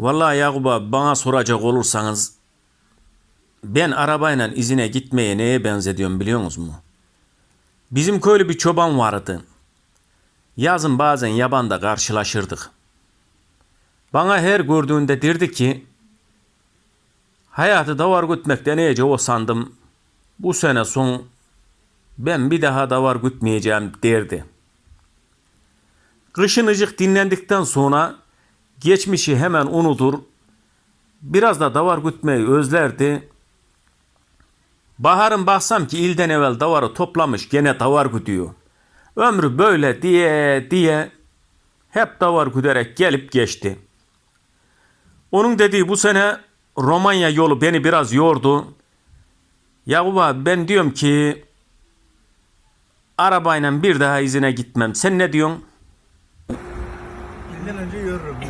Vallahi Yakup abi bana soracak olursanız ben arabayla izine gitmeye neye benzediyorum biliyor musunuz? Bizim köylü bir çoban vardı. Yazın bazen yabanda karşılaşırdık. Bana her gördüğünde derdi ki hayatı davar gütmekten iyice o sandım. Bu sene son ben bir daha davar gütmeyeceğim derdi. Kışın ıcık dinlendikten sonra geçmişi hemen unutur. Biraz da davar gütmeyi özlerdi. Baharın baksam ki ilden evvel davarı toplamış gene davar güdüyor. Ömrü böyle diye diye hep davar güderek gelip geçti. Onun dediği bu sene Romanya yolu beni biraz yordu. Yakup abi ben diyorum ki arabayla bir daha izine gitmem. Sen ne diyorsun? İlden önce yürürüm.